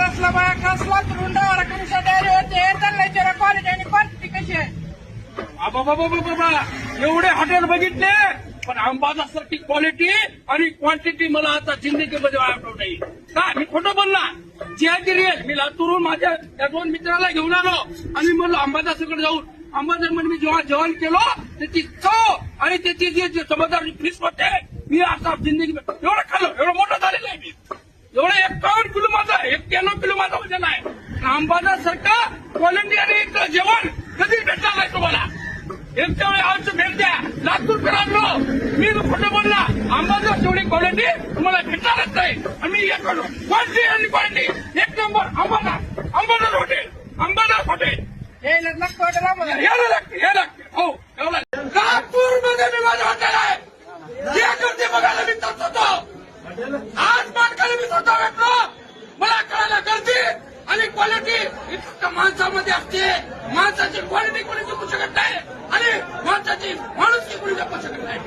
असला बाया कसला रुंडावर कमिशन डायरीवरती हे हो, चाललंय क्वालिटी आणि क्वांटिटी कशी आहे? बाबा बाबा बाबा एवढे हॉटेल बघितले पण आंबादासारखी क्वालिटी आणि क्वांटिटी मला आता जिंदगीमध्ये आठवत नाही. का? मी खोटं बोलला? जयगिरी मी लातूरून माझ्या त्या दोन मित्राला घेऊन आलो आणि म्हणलो अंबादासाकडे जाऊन. अंबादासमध्ये मी जेव्हा जेवण केलं त्याची चव आणि त्याची जी समजदार फीस होते मी आता जिंदगी एवढं खाल्लं एवढं मोठं झालेलं आहे मी. एवढं एकावन्न किलो एक्क्याण्णव किलो माझा वजन आहे. आणि एक जेवण कधी भेटणार नाही तुम्हाला? एकच्या वेळी आमचं भेट द्या. लातूर फिरालो मी खोटं बोलला आंबादास एवढी क्वालिटी तुम्हाला भेटणारच नाही. मी एक क्वालिटी आणि क्वालिटी एक number Ambadas Ambadas hotel. Ambadas hotel. हे. यायला लागते यायला लागते हो एवढा नागपूरमध्ये मी माझं हॉटेल आहे. जे करते बघायला मी जात होतो आज आणि क्वालिटी माणसामध्ये असते. माणसाची क्वालिटी कोणी जपू शकत नाही. आणि माणसाची माणूस कोणी जपू शकत नाही.